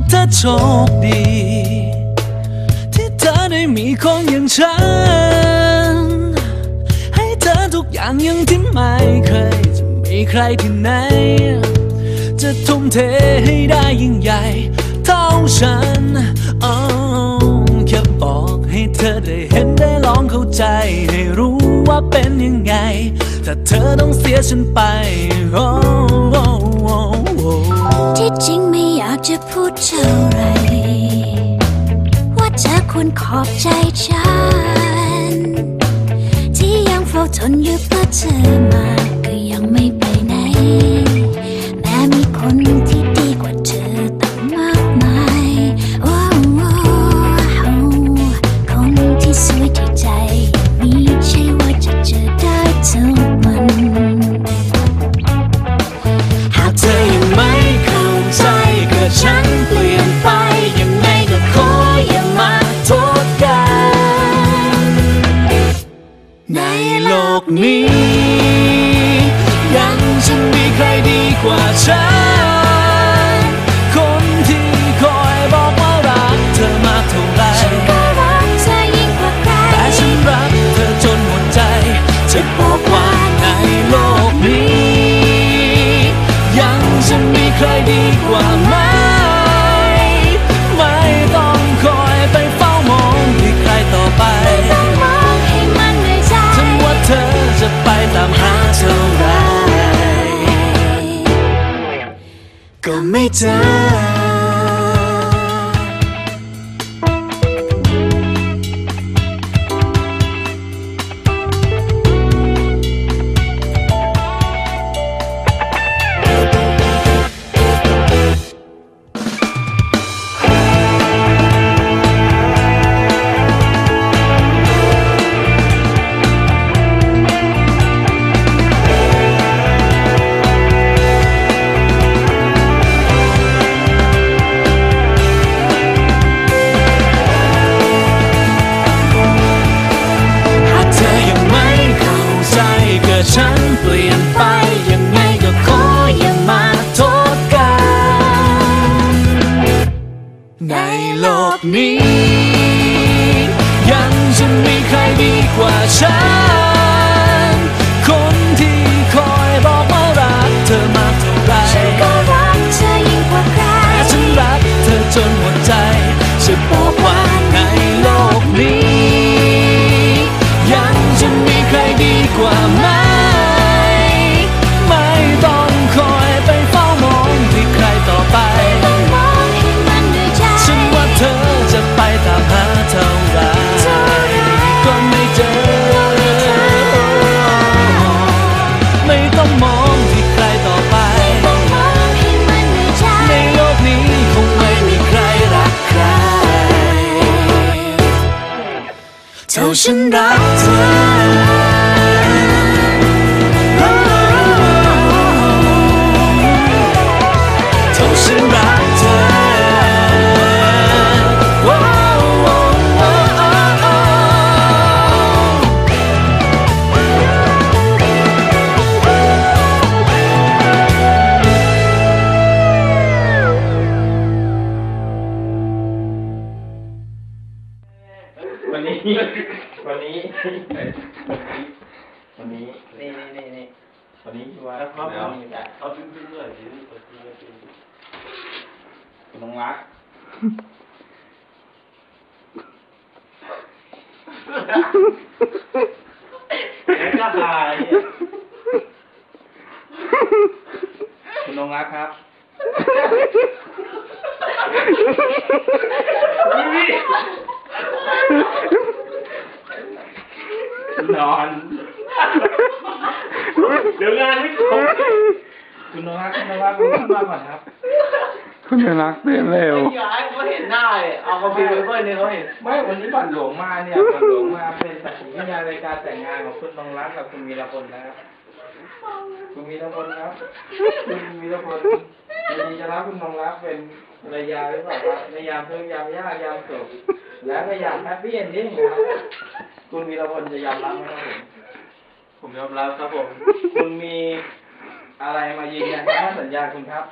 รู้ตัวหรือเปล่าว่าเธอโชคดี ที่เธอได้มีคนอย่างฉัน ให้เธอทุกอย่างอยังที่ไม่เคย จะมีใครที่ไหน จะทุ่มเทให้ได้ยิ่งใหญ่เท่าฉันอ๋อแค่บอกให้เธอได้เห็นได้ลองเข้าใจ ให้รู้ว่าเป็นยังไง ถ้าเธอต้องเสียฉันไปโจะพูดเท่าไร ว่าเธอควรขอบใจฉัน ที่ยังเฝ้าทนอยู่เพื่อเธอมา โก็ไม่เจอ เท่าฉั วันนี้ชัวร์แล้วครับนี่แหละเอาจริงๆเลยทีนี้ตัวจริงจริงคุณน้องรักแล้วก็หายคุณน้องรักครับนอน เดี๋ยวงานไม่ครบคุณน้องรักคุณน้องรักคุณขึ้นมาก่อนครับ คุณรักเตือนเร็วย้ายเขาเห็นหน้าเลยเอากระปิวไปเพื่อนเนี่ยเขาเห็น ไม่ วันนี้บัตรหลวงมาเนี่ยบัตรหลวงมาเป็นสักขีพยานในการแต่งงานของคุณน้องรักกับคุณวีรพลนะครับ คุณวีรพลครับ คุณวีรพลยินดีจะรับคุณน้องรักเป็นภรรยาหรือเปล่าครับในยามทุกข์ยามยากยามสุขและในยามแฮปปี้เอนดิ้งครับ คุณวีรพลจะยอมรับไหมครับผม ผมยอมรับครับผม คุณมีอะไรมายืนยันคำสัญญาคุณครับ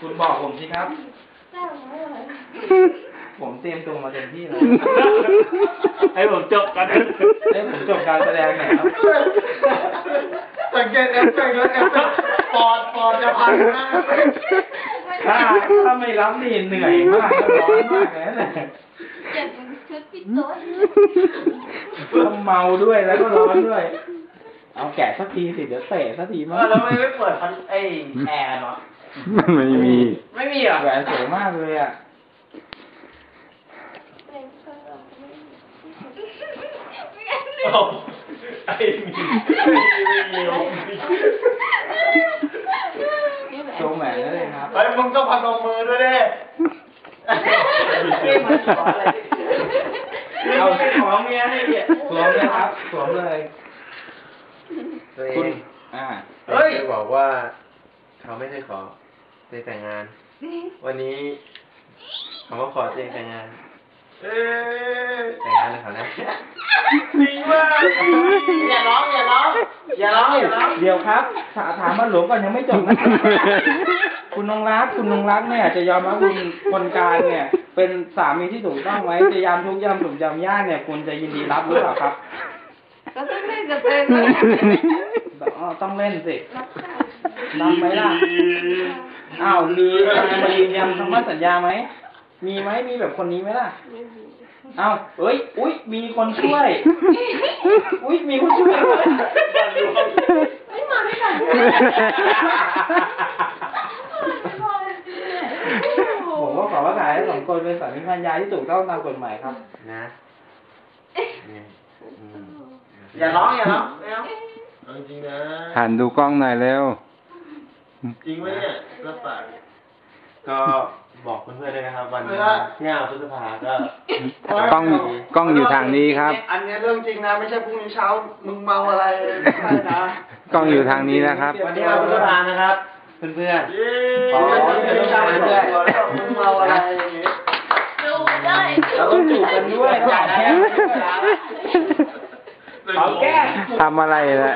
คุณบอกผมสิครับ ผมเตรียมตัวมาเต็มที่เลยให้ผมจบกันเอ้ยผมจบการแสดงไหนอยครับสังเกตเอฟเฟกต์แล้วเอฟเฟกต์ปอดปอดจะพังนะถ้าถ้าไม่รับนี่เหนื่อยมากร้อนมากเลยนะเจ็บมันชุดพี่โต๊ะต้องเมาด้วยแล้วก็ร้อนด้วย เอาแกะสักทีสิเดี๋ยวเตะสักทีมั้งแล้วไม่เปิดพันไอ้แอร์เนาะมันไม่มี ไม่มีเหรอแหวนสวยมากเลยอะโอ้ไอ้มีไม่มีไม่มีโชว์แหวนได้เลยครับเฮ้ยมึงต้องพนมมือด้วยดิเอาของเมียให้เนี่ยสวมเลยครับสวมเลย ตัวเอคุณงอ่า เฮ้ยบอกว่า เขาไม่เคยขอเจแต่งงาน วันนี้เขาก็ขอเจแต่งงานแต่งงานเลยเขานะดีมากอย่าร้องอย่าร้องอย่าร้องอย่าร้องเดี๋ยวครับถาถามมาหลวงก่อนยังไม่จบนะคุณนงรักคุณนงรักเนี่ย จะยอมรับคุณคนกลางเนี่ย เป็นสามีที่ถูกต้องไหมจะยามทุกข์ยามสุขยามยากเนี่ย คุณจะยินดีรับหรือเปล่าครับ ก็ต้องเล่นกับเองเลยอ๋อต้องเล่นสิรับไหมล่ะอ้าวมีอะไรมายืนยันคำว่าสัญญาไหมมีไหมมีแบบคนนี้ไหมล่ะอ้าวเอ้ย อุ้ยมีคนช่วย อุ้ยมีคนช่วยด้วยไม่มาไม่กันผมก็ขอว่าขายให้สองคนเป็นสามีภรรยาที่ถูกต้องตามกฎหมายครับ นะเนี่ย อืมอย่าร้องอย่าร้องไม่เอาเอาจริงนะหันดูกล้องหน่อยเร็ว จริงไหมเนี่ยรับปากก็บอกเพื่อนๆด้วยนะครับ วันที่ห้าพฤษภาก็กล้องกล้องอยู่ทางนี้ครับ อันนี้เรื่องจริงนะ ไม่ใช่พรุ่งนี้เช้ามึงเมาอะไรไม่ใช่นะกล้องอยู่ทางนี้นะครับ วันที่ห้าพฤษภานะครับ เพื่อนๆขอเพื่อนๆด้วยมึงเมาอะไรอย่างงี้ดูได้เราต้องจูบกันด้วยต้องหอมแก้ม หอมแก้มทำอะไรนะ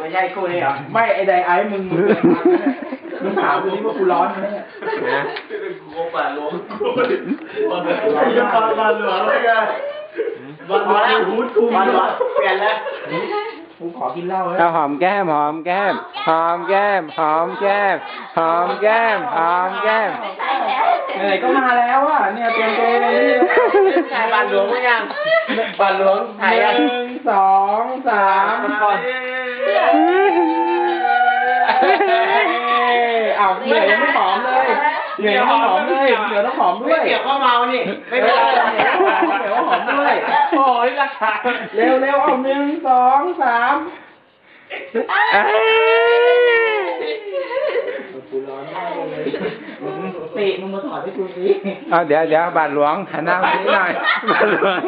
ไม่ใช่กูนี่เหรอไม่ไอ้ไดไอ้มึงมึงเป็นมันนะเนี่ยมึงถามกูนี่ว่ากูร้อนไหมเนี่ยนะกูป่าหลวงกูบอลบอลบอลหลวงเลยไงบอลบอลฮูดคุมบอลเปลี่ยนแล้วกูขอกินเหล้าแล้วเอาหอมแก้มหอมแก้มหอมแก้มหอมแก้มหอมแก้มหอมแก้ม ไหนๆก็มาแล้วอะเนี่ยเตรียมตัวเลยนี่ถ่ายบาลหลวงหรือยังบาลหลวงหถ่ายยังนึ่งสองสามก่อนเอาเหนื่อยยังไม่หอมเลยเหนื่อยยังไม่หอมเลยเหนื่อยต้องหอมด้ไม่วยเกี่ยวข้าวเมานี่ไม่เป็นไรเหนื่อยต้องหอมเหนื่อยต้องหอมด้วยโอ้ยราคาเร็วเร็วเอาหนึ่งสองสาม กูร้อนมากเลยติมึงมาถอดให้กูสิเอาเดี๋ยวเดี๋ยวบาทหลวงหันหน้ามาหน่อยบาทหลวง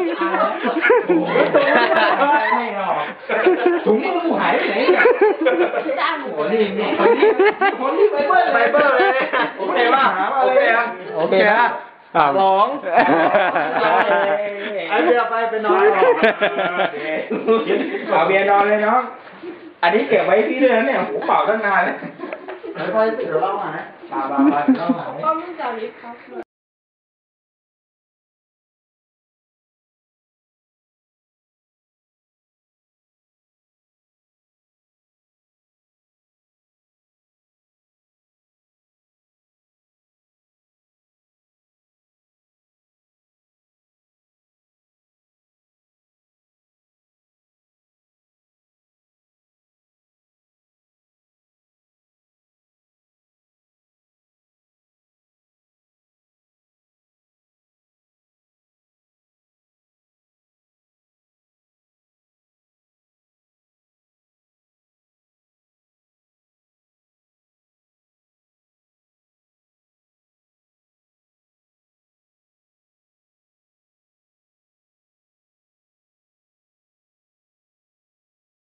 ไม่หรอกถุงมือหายไปไหนเนี่ยจ้างหโอ้นูโหนี่นี่คนนี้นี่ไฟเบอร์ไฟเบอร์เลยโอเคป่ะโอเคอะโอเคนะอะสองไอเบียร์ไปไปนอนเอาเบียร์นอนเลยเน้องอันนี้เก็บไว้พี่ด้วยนะเนี่ยผมเป่าตั้งนานเลย ไปเดี๋ยวเล่ามาปาบาบา